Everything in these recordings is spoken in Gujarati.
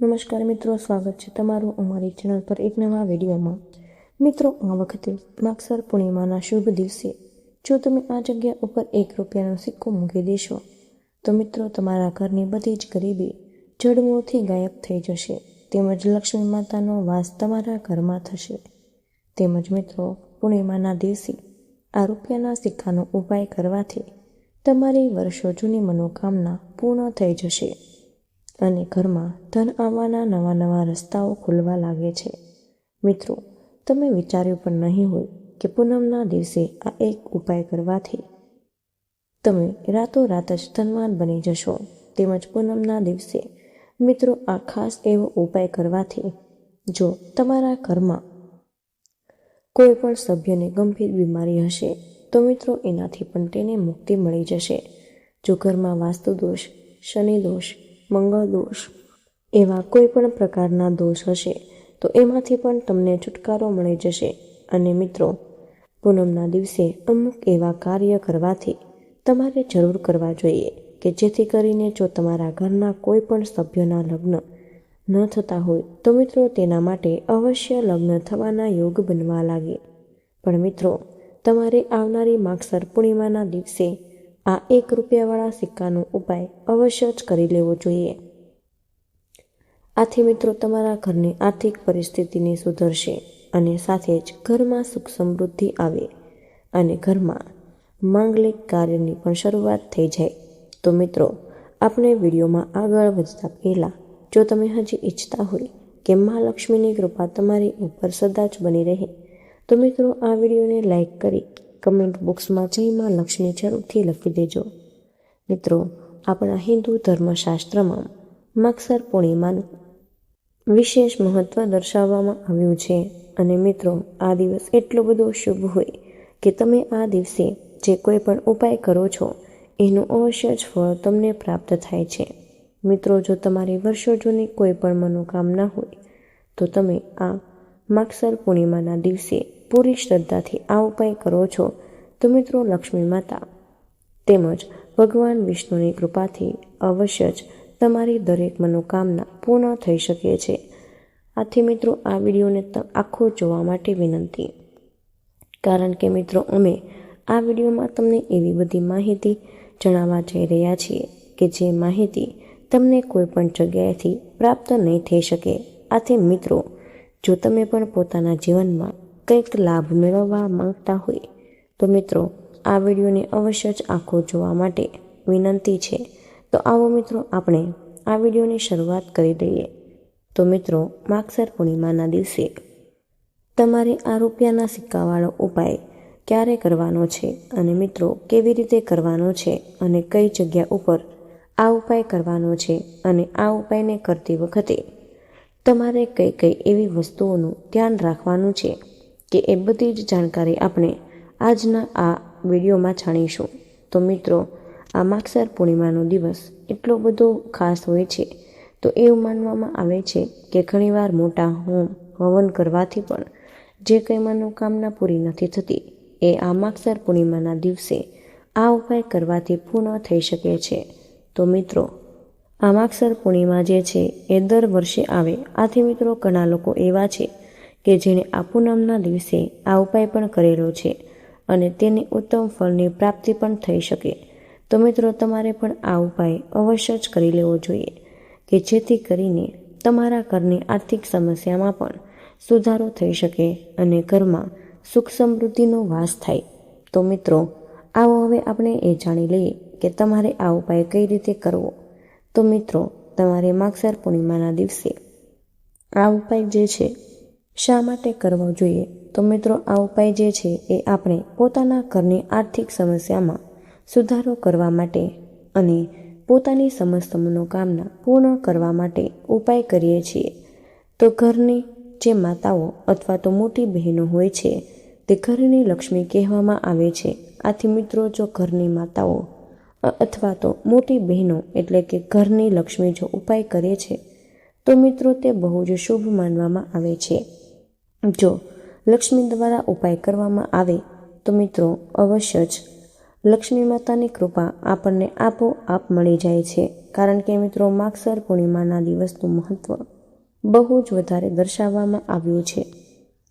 નમસ્કાર મિત્રો, સ્વાગત છે તમારું અમારી ચેનલ પર એક નવા વિડીયોમાં. મિત્રો આ વખતે માગસર પૂર્ણિમાના શુભ દિવસે. જો તમે આ જગ્યા ઉપર એક રૂપિયાનો સિક્કો મૂકી દેશો, તો મિત્રો, તમારા ઘરની બધી જ ગરીબી જડમૂળથી ગાયબ થઈ જશે. તેમજ લક્ષ્મી માતાનો વાસ તમારા ઘરમાં થશે. તેમજ મિત્રો, પૂર્ણિમાના દિવસે આ રૂપિયાના સિક્કાનો ઉપાય કરવાથી તમારી વર્ષો જૂની મનોકામના પૂર્ણ થઈ જશે. અને ઘરમાં ધન આવવાના નવા નવા રસ્તાઓ ખુલવા લાગે છે. મિત્રો, તમે વિચાર્યું પણ નહીં હોય કે પૂનમના દિવસે આ એક ઉપાય કરવાથી તમે રાતોરાત જ ધનવાન બની જશો. તેમજ પૂનમના દિવસે મિત્રો આ ખાસ એવો ઉપાય કરવાથી જો તમારા ઘરમાં કોઈ પણ સભ્યને ગંભીર બીમારી હશે, તો મિત્રો એનાથી પણ તેને મુક્તિ મળી જશે. જો ઘરમાં વાસ્તુ દોષ શનિ દોષ મંગળ દોષ એવા કોઈ પણ પ્રકારના દોષ હશે, તો એમાંથી પણ તમને છુટકારો મળી જશે. અને મિત્રો, પૂનમના દિવસે અમુક એવા કાર્ય કરવાથી તમારે જરૂર કરવા જોઈએ કે જેથી કરીને જો તમારા ઘરના કોઈ પણ સભ્યના લગ્ન ન થતા હોય, તો મિત્રો તેના માટે અવશ્ય લગ્ન થવાના યોગ બનવા લાગે. પણ મિત્રો, તમારે આવનારી માગસર પૂર્ણિમાના દિવસે આ એક રૂપિયાવાળા સિક્કાનો ઉપાય અવશ્ય જ કરી લેવો જોઈએ. આથી મિત્રો, તમારા ઘરની આર્થિક પરિસ્થિતિને સુધરશે અને સાથે જ ઘરમાં સુખ સમૃદ્ધિ આવે અને ઘરમાં માંગલિક કાર્યની પણ શરૂઆત થઈ જાય. તો મિત્રો, આપણે વિડીયોમાં આગળ વધતા પહેલાં, જો તમે હજી ઈચ્છતા હોય કે મા લક્ષ્મીની કૃપા તમારી ઉપર સદા જ બની રહે, તો મિત્રો, આ વિડીયોને લાઈક કરી કમેન્ટ બોક્સમાં જય માં લક્ષ્મી જરૂરથી લખી દેજો. મિત્રો, આપણા હિન્દુ ધર્મશાસ્ત્રમાં મક્ષર પૂર્ણિમાનું વિશેષ મહત્ત્વ દર્શાવવામાં આવ્યું છે. અને મિત્રો, આ દિવસ એટલો બધો શુભ હોય કે તમે આ દિવસે જે કોઈ પણ ઉપાય કરો છો, એનું અવશ્ય જ ફળ તમને પ્રાપ્ત થાય છે. મિત્રો, જો તમારી વર્ષો જૂની કોઈ પણ મનોકામના હોય, તો તમે આ માક્ષર પૂર્ણિમાના દિવસે પૂરી શ્રદ્ધાથી આ ઉપાય કરો છો તો મિત્રો લક્ષ્મી માતા, તેમજ ભગવાન વિષ્ણુની કૃપાથી અવશ્ય જ તમારી દરેક મનોકામના પૂર્ણ થઈ શકે છે. આથી મિત્રો, આ વિડીયોને આખો જોવા માટે વિનંતી. કારણ કે મિત્રો, અમે આ વિડીયોમાં તમને એવી બધી માહિતી જણાવવા જઈ રહ્યા છીએ કે જે માહિતી તમને કોઈ પણ જગ્યાએથી પ્રાપ્ત નહીં થઈ શકે. આથી મિત્રો, જો તમે પણ પોતાના જીવનમાં કંઈક લાભ મેળવવા માંગતા હોય. તો મિત્રો, આ વિડીયોને અવશ્ય જ આખો જોવા માટે વિનંતી છે. તો આવો મિત્રો, આપણે આ વિડીયોની શરૂઆત કરી દઈએ. તો મિત્રો, માગસર પૂર્ણિમાના દિવસે તમારે આ રૂપિયાના સિક્કાવાળો ઉપાય ક્યારે કરવાનો છે અને મિત્રો, કેવી રીતે કરવાનો છે અને કઈ જગ્યા ઉપર આ ઉપાય કરવાનો છે અને આ ઉપાયને કરતી વખતે તમારે કઈ કઈ એવી વસ્તુઓનું ધ્યાન રાખવાનું છે. કે એ બધી જ જાણકારી આપણે આજના આ વિડીયોમાં જાણીશું. તો મિત્રો, આ માગસર પૂર્ણિમાનો દિવસ એટલો બધો ખાસ હોય છે, તો એવું માનવામાં આવે છે કે ઘણીવાર મોટા હોમ હવન કરવાથી પણ જે કંઈ મનોકામના પૂરી નથી થતી, એ આ માગસર પૂર્ણિમાના દિવસે આ ઉપાય કરવાથી પૂર્ણ થઈ શકે છે. તો મિત્રો, આ માગસર પૂર્ણિમા જે છે એ દર વર્ષે આવે. આથી મિત્રો, ઘણા લોકો એવા છે કે જેણે આ દિવસે આ ઉપાય પણ કરેલો છે અને તેને ઉત્તમ ફળની પ્રાપ્તિ પણ થઈ શકે. તો મિત્રો, તમારે પણ આ ઉપાય અવશ્ય જ કરી લેવો જોઈએ કે જેથી કરીને તમારા ઘરની આર્થિક સમસ્યામાં પણ સુધારો થઈ શકે અને ઘરમાં સુખ સમૃદ્ધિનો વાસ થાય. તો મિત્રો, આવો હવે આપણે એ જાણી લઈએ કે તમારે આ ઉપાય કઈ રીતે કરવો. તો મિત્રો, તમારે માગસર પૂર્ણિમાના દિવસે આ ઉપાય જે છે શા માટે કરવો જોઈએ? તો મિત્રો, આ ઉપાય જે છે એ આપણે પોતાના ઘરની આર્થિક સમસ્યામાં સુધારો કરવા માટે અને પોતાની સમસ્ત મનોકામના પૂર્ણ કરવા માટે ઉપાય કરીએ છીએ. તો ઘરની જે માતાઓ અથવા તો મોટી બહેનો હોય છે, તે ઘરની લક્ષ્મી કહેવામાં આવે છે. આથી મિત્રો, જો ઘરની માતાઓ અથવા તો મોટી બહેનો એટલે કે ઘરની લક્ષ્મી જો ઉપાય કરે છે, તો મિત્રો, તે બહુ જ શુભ માનવામાં આવે છે. જો લક્ષ્મી દ્વારા ઉપાય કરવામાં આવે તો મિત્રો અવશ્ય જ. લક્ષ્મી માતાની કૃપા આપણને આપોઆપ મળી જાય છે. કારણ કે મિત્રો માગસર પૂર્ણિમાના દિવસનું મહત્વ બહુ જ વધારે દર્શાવવામાં આવ્યું છે.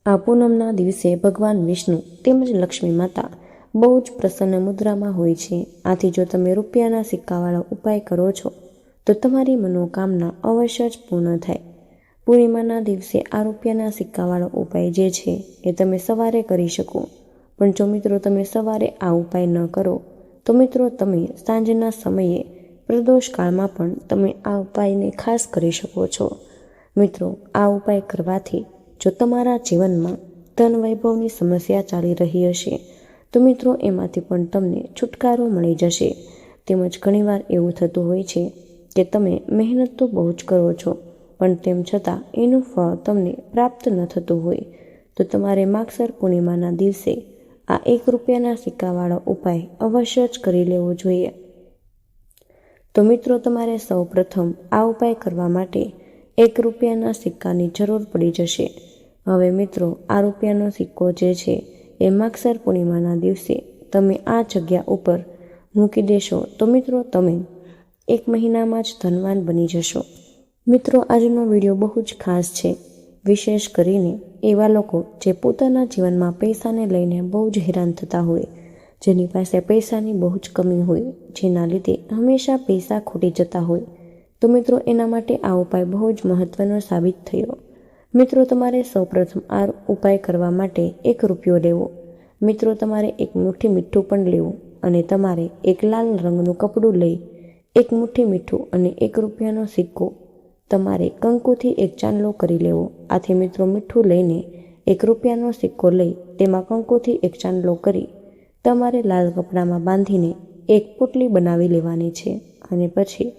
આ પૂનમના દિવસે ભગવાન વિષ્ણુ તેમજ લક્ષ્મી માતા બહુ જ પ્રસન્ન મુદ્રામાં હોય છે. આથી જો તમે રૂપિયાના સિક્કાવાળો ઉપાય કરો છો, તો તમારી મનોકામના અવશ્ય જ પૂર્ણ થાય. પૂર્ણિમાના દિવસે આ રૂપિયાના સિક્કાવાળો ઉપાય જે છે એ તમે સવારે કરી શકો. પણ જો મિત્રો તમે સવારે આ ઉપાય ન કરો, તો મિત્રો તમે સાંજના સમયે પ્રદોષકાળમાં પણ તમે આ ઉપાયને ખાસ કરી શકો છો. મિત્રો, આ ઉપાય કરવાથી જો તમારા જીવનમાં ધન વૈભવની સમસ્યા ચાલી રહી હશે, તો મિત્રો એમાંથી પણ તમને છુટકારો મળી જશે. તેમજ ઘણીવાર એવું થતું હોય છે કે તમે મહેનત તો બહુ જ કરો છો પણ તેમ છતાં એનું ફળ તમને પ્રાપ્ત ન થતું હોય, તો તમારે માગસર પૂર્ણિમાના દિવસે આ એક રૂપિયાના સિક્કાવાળો ઉપાય અવશ્ય જ કરી લેવો જોઈએ. તો મિત્રો, તમારે સૌ પ્રથમ આ ઉપાય કરવા માટે એક રૂપિયાના સિક્કાની જરૂર પડી જશે. હવે મિત્રો, આ રૂપિયાનો સિક્કો જે છે એ માગસર પૂર્ણિમાના દિવસે તમે આ જગ્યા ઉપર મૂકી દેશો. તો મિત્રો, તમે એક મહિનામાં જ ધનવાન બની જશો. મિત્રો, આજનો વીડિયો બહુ જ ખાસ છે. વિશેષ કરીને એવા લોકો જે પોતાના જીવનમાં પૈસાને લઈને બહુ જ હેરાન થતા હોય, જેની પાસે પૈસાની બહુ જ કમી હોય, જેના લીધે હંમેશા પૈસા ખૂટી જતા હોય. તો મિત્રો, એના માટે આ ઉપાય બહુ જ મહત્વનો સાબિત થયો. મિત્રો, તમારે સૌપ્રથમ આ ઉપાય કરવા માટે એક રૂપિયો લેવો. મિત્રો, તમારે એક મુઠ્ઠી મીઠું પણ લેવું અને તમારે એક લાલ રંગનું કપડું લઈ એક મુઠ્ઠી મીઠું અને એક રૂપિયાનો સિક્કો તમારે કંકુથી એક ચાંદલો કરી લેવો. આથી મિત્રો મીઠું લઈને એક રૂપિયાનો સિક્કો લઈ તેમાં કંકુથી એક ચાંદલો કરી તમારે લાલ કપડામાં બાંધીને એક પોટલી બનાવી લેવાની છે. અને પછી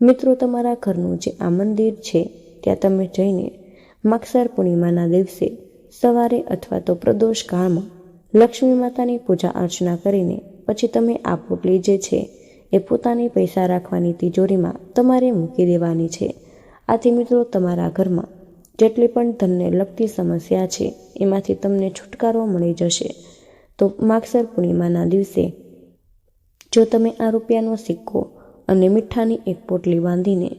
મિત્રો તમારા ઘરનું જે આ મંદિર છે, ત્યાં તમે જઈને માક્ષર પૂર્ણિમાના દિવસે સવારે અથવા તો પ્રદોષ કાળમાં લક્ષ્મી માતાની પૂજા અર્ચના કરીને પછી તમે આ પોટલી જે છે, એ પોતાની પૈસા રાખવાની તિજોરીમાં તમારે મૂકી દેવાની છે. આથી મિત્રો તમારા ઘરમાં જેટલી પણ ધનને લગતી સમસ્યા છે, એમાંથી તમને છુટકારો મળી જશે. તો માગસર પૂર્ણિમાના દિવસે જો તમે આ રૂપિયાનો સિક્કો અને મીઠાની એક પોટલી બાંધીને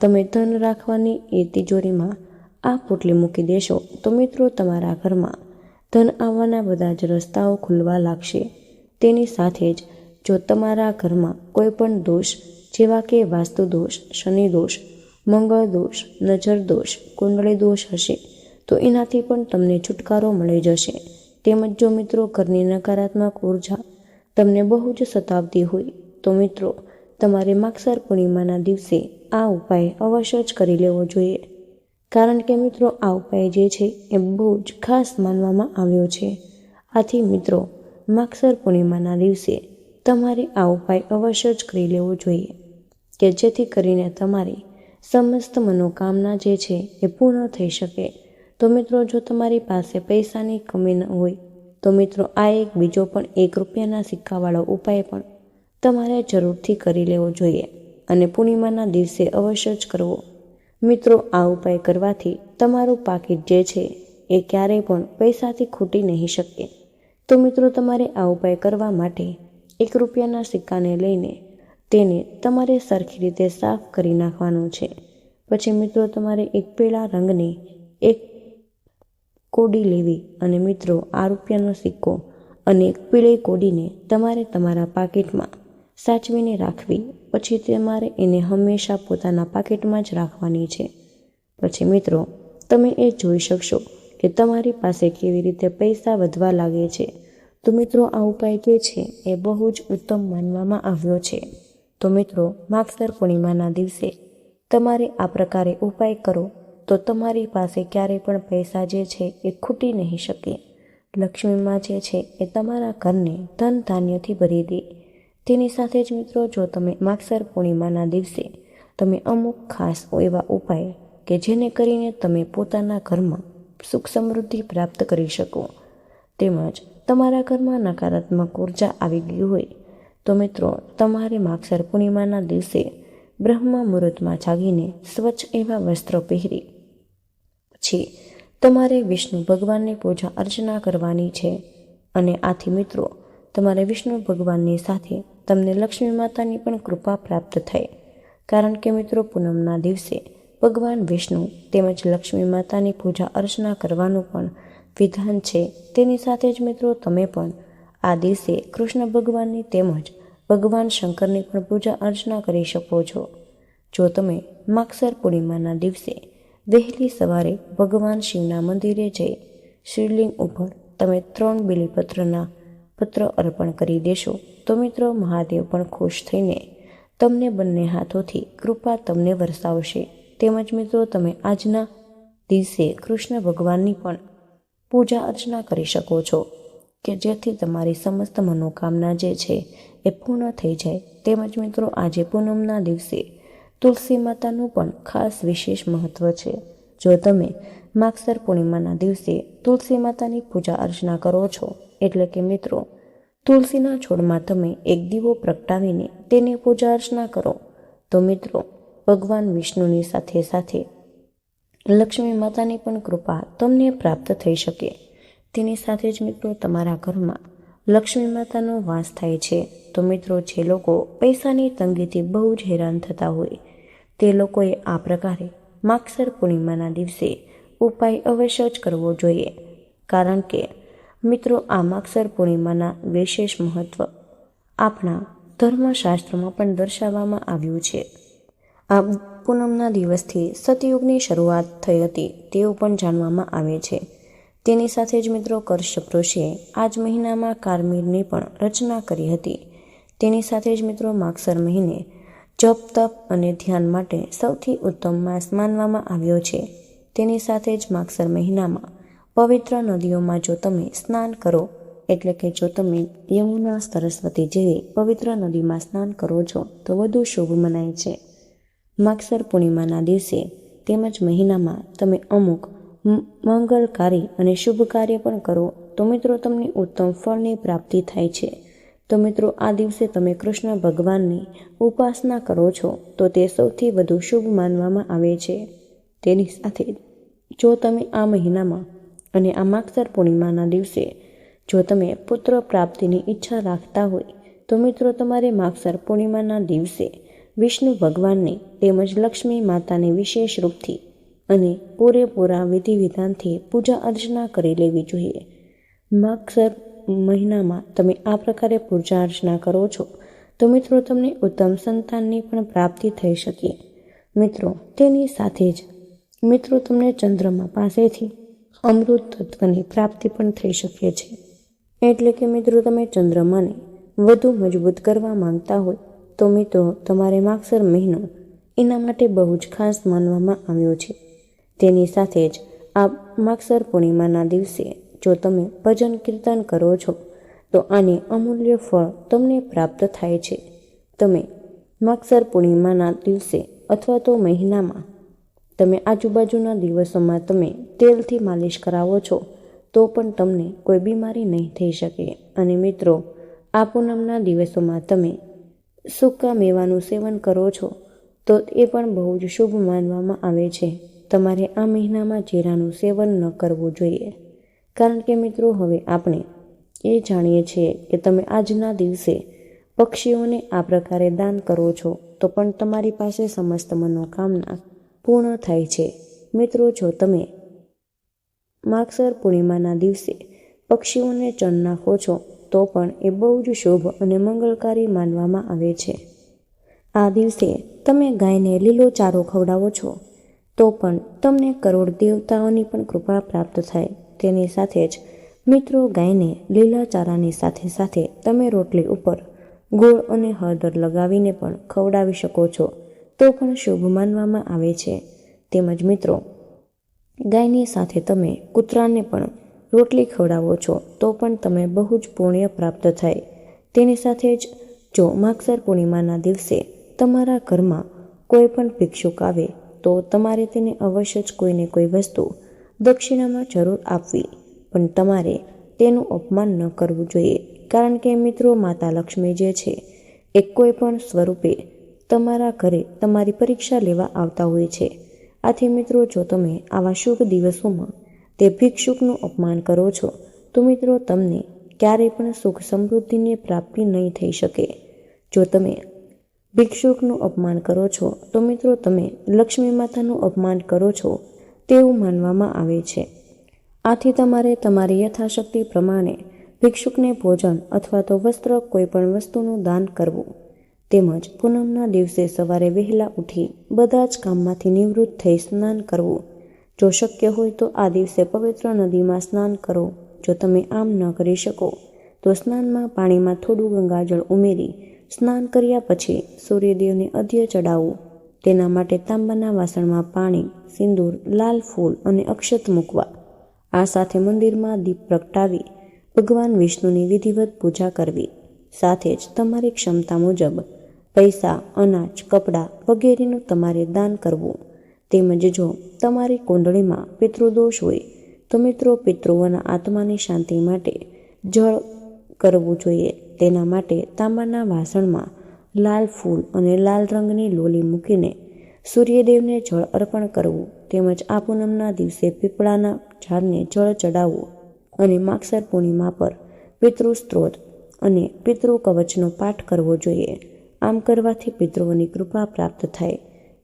તમે ધન રાખવાની એ તિજોરીમાં આ પોટલી મૂકી દેશો, તો મિત્રો તમારા ઘરમાં ધન આવવાના બધા જ રસ્તાઓ ખુલવા લાગશે. તેની સાથે જ જો તમારા ઘરમાં કોઈ પણ દોષ, જેવા કે વાસ્તુ દોષ, શનિ દોષ મંગળ દોષ, નજર દોષ, કુંડળી દોષ હશે, તો એનાથી પણ તમને છુટકારો મળી જશે. તેમજ જો મિત્રો ઘરની નકારાત્મક ઊર્જા તમને બહુ જ સતાવતી હોય, તો મિત્રો, તમારે માગસર પૂર્ણિમાના દિવસે આ ઉપાય અવશ્ય જ કરી લેવો જોઈએ. કારણ કે મિત્રો, આ ઉપાય જે છે એ બહુ જ ખાસ માનવામાં આવ્યો છે. આથી મિત્રો, માગસર પૂર્ણિમાના દિવસે તમારે આ ઉપાય અવશ્ય જ કરી લેવો જોઈએ, કે જેથી કરીને તમારી સમસ્ત મનોકામના જે છે એ પૂર્ણ થઈ શકે. તો મિત્રો, જો તમારી પાસે પૈસાની કમી ન હોય, તો મિત્રો, આ એક બીજો પણ એક રૂપિયાના સિક્કાવાળો ઉપાય પણ તમારે જરૂરથી કરી લેવો જોઈએ અને પૂર્ણિમાના દિવસે અવશ્ય જ કરવો. મિત્રો, આ ઉપાય કરવાથી તમારું પાકીટ જે છે એ ક્યારેય પણ પૈસાથી ખૂટી નહીં શકે. તો મિત્રો, તમારે આ ઉપાય કરવા માટે એક રૂપિયાના સિક્કાને લઈને તેને તમારે સરખી રીતે સાફ કરી નાખવાનું છે. પછી મિત્રો, તમારે એક પીળા રંગની એક કોડી લેવી અને મિત્રો, આ રૂપિયાનો સિક્કો અને એક પીળી કોડીને તમારે તમારા પાકીટમાં સાચવીને રાખવી. પછી તમારે એને હંમેશા પોતાના પાકીટમાં જ રાખવાની છે. પછી મિત્રો, તમે એ જોઈ શકશો કે તમારી પાસે કેવી રીતે પૈસા વધવા લાગે છે. તો મિત્રો, આ ઉપાય જે છે એ બહુ જ ઉત્તમ માનવામાં આવ્યો છે. તો મિત્રો માગસર પૂર્ણિમાના દિવસે તમારે આ પ્રકારે ઉપાય કરો, તો તમારી પાસે ક્યારેય પણ પૈસા જે છે એ ખૂટી નહીં શકે. લક્ષ્મીમાં જે છે એ તમારા ઘરને ધન ધાન્યથી ભરી દે. તેની સાથે જ મિત્રો, જો તમે માગસર પૂર્ણિમાના દિવસે તમે અમુક ખાસ એવા ઉપાય કે જેને કરીને તમે પોતાના ઘરમાં સુખ સમૃદ્ધિ પ્રાપ્ત કરી શકો. તેમજ તમારા ઘરમાં નકારાત્મક ઊર્જા આવી ગઈ હોય તો મિત્રો, તમારે માગસર પૂર્ણિમાના દિવસે બ્રહ્મ મુહૂર્તમાં જાગીને સ્વચ્છ એવા વસ્ત્રો પહેરી. પછી તમારે વિષ્ણુ ભગવાનની પૂજા અર્ચના કરવાની છે અને આથી મિત્રો, તમારે વિષ્ણુ ભગવાનની સાથે તમને લક્ષ્મી માતાની પણ કૃપા પ્રાપ્ત થાય કારણ કે મિત્રો, પૂનમના દિવસે ભગવાન વિષ્ણુ તેમજ લક્ષ્મી માતાની પૂજા અર્ચના કરવાનું પણ વિધાન છે. તેની સાથે જ મિત્રો, તમે પણ આ દિવસે કૃષ્ણ ભગવાનની તેમજ ભગવાન શંકરની પણ પૂજા અર્ચના કરી શકો છો. જો તમે માક્ષર પૂર્ણિમાના દિવસે વહેલી સવારે ભગવાન શિવના મંદિરે જઈ શિવલિંગ ઉપર તમે ત્રણ બિલીપત્રના પત્ર અર્પણ કરી દેશો, તો મિત્રો મહાદેવ પણ ખુશ થઈને તમને બંને હાથોથી કૃપા તમને વરસાવશે. તેમજ મિત્રો તમે આજના દિવસે કૃષ્ણ ભગવાનની પણ પૂજા અર્ચના કરી શકો છો. કે જેથી તમારી સમસ્ત મનોકામના જે છે એ પૂર્ણ થઈ જાય. તેમજ મિત્રો, આજે પૂનમના દિવસે તુલસી માતાનું પણ ખાસ વિશેષ મહત્વ છે. જો તમે માગસર પૂર્ણિમાના દિવસે તુલસી માતાની પૂજા અર્ચના કરો છો, એટલે કે મિત્રો, તુલસીના છોડમાં તમે એક દીવો પ્રગટાવીને તેની પૂજા અર્ચના કરો, તો મિત્રો, ભગવાન વિષ્ણુની સાથે સાથે લક્ષ્મી માતાની પણ કૃપા તમને પ્રાપ્ત થઈ શકે. તેની સાથે જ મિત્રો તમારા ઘરમાં લક્ષ્મી માતાનો વાસ થાય છે. તો મિત્રો, જે લોકો પૈસાની તંગીથી બહુ જ હેરાન થતા હોય, તે લોકોએ આ પ્રકારે માગસર પૂર્ણિમાના દિવસે ઉપાય અવશ્ય જ કરવો જોઈએ. કારણ કે, મિત્રો, આ માક્ષર પૂર્ણિમાના વિશેષ મહત્વ આપણા ધર્મશાસ્ત્રમાં પણ દર્શાવવામાં આવ્યું છે. આ પૂનમના દિવસથી સતયુગની શરૂઆત થઈ હતી તેવું પણ જાણવામાં આવે છે. તેની સાથે જ મિત્રો કશ્યપ ઋષિએ આ મહિનામાં કારમીરની પણ રચના કરી હતી. તેની સાથે જ મિત્રો માગસર મહિને જપ તપ અને ધ્યાન માટે સૌથી ઉત્તમ માસ માનવામાં આવ્યો છે. તેની સાથે જ માગસર મહિનામાં પવિત્ર નદીઓમાં જો તમે સ્નાન કરો, એટલે કે જો તમે યમુના સરસ્વતી જેવી પવિત્ર નદીમાં સ્નાન કરો છો, તો વધુ શુભ મનાય છે. માગસર પૂર્ણિમાના દિવસે તેમજ મહિનામાં તમે અમુક મંગલકારી અને શુભ કાર્ય પણ કરો. તો મિત્રો, તમને ઉત્તમ ફળની પ્રાપ્તિ થાય છે. તો મિત્રો, આ દિવસે તમે કૃષ્ણ ભગવાનની ઉપાસના કરો છો, તો તે સૌથી વધુ શુભ માનવામાં આવે છે. તેની સાથે જો તમે આ મહિનામાં અને આ માગસર પૂર્ણિમાના દિવસે જો તમે પુત્ર પ્રાપ્તિની ઈચ્છા રાખતા હોય, તો મિત્રો, તમારે માગસર પૂર્ણિમાના દિવસે વિષ્ણુ ભગવાનની તેમજ લક્ષ્મી માતાની વિશેષ રૂપથી અને પૂરેપૂરા વિધિ વિધાનથી પૂજા અર્ચના કરી લેવી જોઈએ. માગસર મહિનામાં તમે આ પ્રકારે પૂજા અર્ચના કરો છો, તો મિત્રો તમને ઉત્તમ સંતાનની પણ પ્રાપ્તિ થઈ શકે. મિત્રો, તેની સાથે જ મિત્રો તમને ચંદ્રમા પાસેથી અમૃત તત્વની પ્રાપ્તિ પણ થઈ શકે છે. એટલે કે મિત્રો તમે ચંદ્રમાને વધુ મજબૂત કરવા માંગતા હોય, તો મિત્રો તમારે માગસર મહિનો એના માટે બહુ જ ખાસ માનવામાં આવ્યો છે. તેની સાથે જ આ માગસર પૂર્ણિમાના દિવસે જો તમે ભજન કીર્તન કરો છો, તો આને અમૂલ્ય ફળ તમને પ્રાપ્ત થાય છે. તમે માગસર પૂર્ણિમાના દિવસે અથવા તો મહિનામાં તમે આજુબાજુના દિવસોમાં તમે તેલથી માલિશ કરાવો છો, તો પણ તમને કોઈ બીમારી નહીં થઈ શકે. અને મિત્રો, આ પૂનમના દિવસોમાં તમે સૂકા મેવાનું સેવન કરો છો, તો એ પણ બહુ જ શુભ માનવામાં આવે છે. તમારે આ મહિનામાં જીરાનું સેવન ન કરવું જોઈએ. કારણ કે મિત્રો, હવે આપણે એ જાણીએ છીએ કે તમે આજના દિવસે પક્ષીઓને આ પ્રકારે દાન કરો છો, તો પણ તમારી પાસે સમસ્ત મનોકામના પૂર્ણ થાય છે. મિત્રો, જો તમે માગસર પૂર્ણિમાના દિવસે પક્ષીઓને ચણ નાખો છો, તો પણ એ બહુ જ શુભ અને મંગળકારી માનવામાં આવે છે. આ દિવસે તમે ગાયને લીલો ચારો ખવડાવો છો તો પણ તમને કરોડ દેવતાઓની પણ કૃપા પ્રાપ્ત થાય. તેની સાથે જ મિત્રો ગાયને લીલા ચારાની સાથે સાથે તમે રોટલી ઉપર ગોળ અને હળદર લગાવીને પણ ખવડાવી શકો છો. તો પણ શુભ માનવામાં આવે છે. તેમજ મિત્રો, ગાયની સાથે તમે કૂતરાને પણ રોટલી ખવડાવો છો, તો પણ તમે બહુ જ પુણ્ય પ્રાપ્ત થાય. તેની સાથે જ જો માગસર પૂર્ણિમાના દિવસે તમારા ઘરમાં કોઈ પણ ભિક્ષુક આવે તો તમારે તેને અવશ્ય જ કોઈને કોઈ વસ્તુ દક્ષિણામાં જરૂર આપવી. પણ તમારે તેનું અપમાન ન કરવું જોઈએ. કારણ કે મિત્રો, માતા લક્ષ્મી જે છે, એ કોઈ પણ સ્વરૂપે તમારા ઘરે તમારી પરીક્ષા લેવા આવતા હોય છે. આથી મિત્રો, જો તમે આવા શુભ દિવસોમાં તે ભિક્ષુકનું અપમાન કરો છો, તો મિત્રો, તમને ક્યારેય પણ સુખ સમૃદ્ધિની પ્રાપ્તિ નહીં થઈ શકે. જો તમે ભિક્ષુકનું અપમાન કરો છો, તો મિત્રો તમે લક્ષ્મી માતાનું અપમાન કરો છો, તેવું માનવામાં આવે છે. આથી તમારે તમારી યથાશક્તિ પ્રમાણે ભિક્ષુકને ભોજન અથવા તો વસ્ત્ર કોઈ પણ વસ્તુનું દાન કરવું. તેમજ પૂનમના દિવસે સવારે વહેલા ઉઠી બધા જ કામમાંથી નિવૃત્ત થઈ સ્નાન કરવું. જો શક્ય હોય તો આ દિવસે પવિત્ર નદીમાં સ્નાન કરો. જો તમે આમ ન કરી શકો, તો સ્નાનમાં પાણીમાં થોડું ગંગાજળ ઉમેરી સ્નાન કર્યા પછી સૂર્યદેવને અધ્ય ચડાવવું તેના માટે તાંબાના વાસણમાં પાણી, સિંદૂર, લાલ ફૂલ અને અક્ષત મૂકવા. આ સાથે મંદિરમાં દીપ પ્રગટાવી ભગવાન વિષ્ણુની વિધિવત પૂજા કરવી. સાથે જ તમારી ક્ષમતા મુજબ પૈસા, અનાજ, કપડાં વગેરેનું તમારે દાન કરવું. તેમજ જો તમારી કુંડળીમાં પિતૃદોષ હોય, તો મિત્રો પિતૃઓના આત્માની શાંતિ માટે જળ કરવું જોઈએ. તેના માટે તાંબાના વાસણમાં લાલ ફૂલ અને લાલ રંગની લોલી મૂકીને સૂર્યદેવને જળ અર્પણ કરવું તેમજ આ પૂનમના દિવસે પીપળાના ઝાડને જળ ચડાવવું અને માગસર પૂર્ણિમા પર પિતૃ સ્ત્રોત અને પિતૃ કવચનો પાઠ કરવો જોઈએ. આમ કરવાથી પિતૃઓની કૃપા પ્રાપ્ત થાય.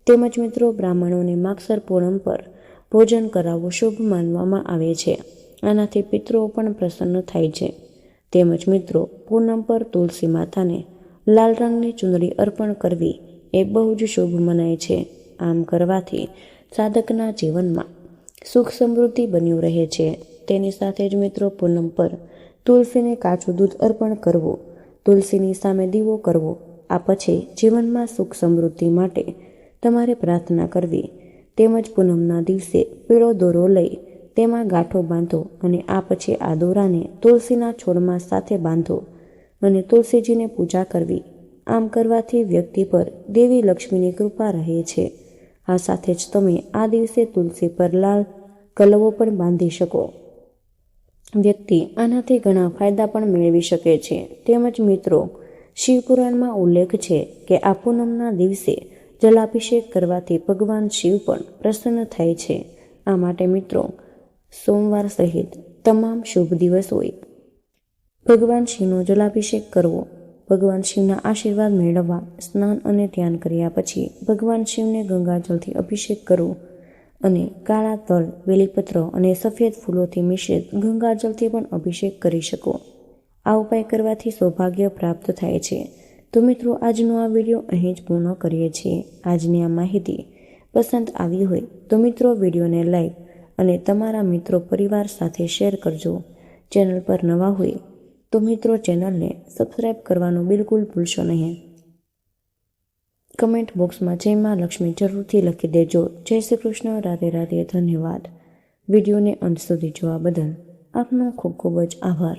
તેમજ મિત્રો, બ્રાહ્મણોને માગસર પૂનમ પર ભોજન કરાવવું શુભ માનવામાં આવે છે. આનાથી પિતૃઓ પણ પ્રસન્ન થાય છે. તેમજ મિત્રો, પૂનમ પર તુલસી માતાને લાલ રંગની ચુંદડી અર્પણ કરવી એ બહુ જ શુભ મનાય છે. આમ કરવાથી સાધકના જીવનમાં સુખ સમૃદ્ધિ બન્યું રહે છે. તેની સાથે જ મિત્રો, પૂનમ પર તુલસીને કાચું દૂધ અર્પણ કરવું, તુલસીની સામે દીવો કરવો, આ પછી જીવનમાં સુખ સમૃદ્ધિ માટે તમારે પ્રાર્થના કરવી. તેમજ પૂનમના દિવસે પીળો દોરો લઈ તેમાં ગાંઠો બાંધો અને આ પછી આ દોરાને તુલસીના છોડમાં સાથે બાંધો અને તુલસીજીને પૂજા કરવી. આમ કરવાથી વ્યક્તિ પર દેવી લક્ષ્મીની કૃપા રહે છે. આ સાથે જ તમે આ દિવસે તુલસી પર લાલ કલવો પણ બાંધી શકો. વ્યક્તિ આનાથી ઘણા ફાયદા પણ મેળવી શકે છે. તેમજ મિત્રો શિવપુરાણમાં ઉલ્લેખ છે કે આ પૂનમના દિવસે જલાભિષેક કરવાથી ભગવાન શિવ પણ પ્રસન્ન થાય છે. આ માટે મિત્રો સોમવાર સહિત તમામ શુભ દિવસ હોય. ભગવાન શિવનો જલાભિષેક કરવો, ભગવાન શિવના આશીર્વાદ મેળવવા, સ્નાન અને ધ્યાન કર્યા પછી ભગવાન શિવને ગંગાજળથી અભિષેક કરવો અને કાળા તલ, વેલીપત્ર અને સફેદ ફૂલોથી મિશ્રિત ગંગાજળથી પણ અભિષેક કરી શકો. આ ઉપાય કરવાથી સૌભાગ્ય પ્રાપ્ત થાય છે. તો મિત્રો, આજનો આ વીડિયો અહીં જ પૂર્ણ કરીએ છીએ. આજની આ માહિતી પસંદ આવી હોય તો મિત્રો, વિડીયોને લાઈક અને તમારા મિત્રો પરિવાર સાથે શેર કરજો. ચેનલ પર નવા હોય તો મિત્રો ચેનલને સબસ્ક્રાઈબ કરવાનું બિલકુલ ભૂલશો નહીં. કમેન્ટ બોક્સમાં જય માં લક્ષ્મી જરૂરથી લખી દેજો. જય શ્રી કૃષ્ણ. રાધે રાધે. ધન્યવાદ. વિડીયોને અંત સુધી જોવા બદલ આપનો ખૂબ ખૂબ જ આભાર.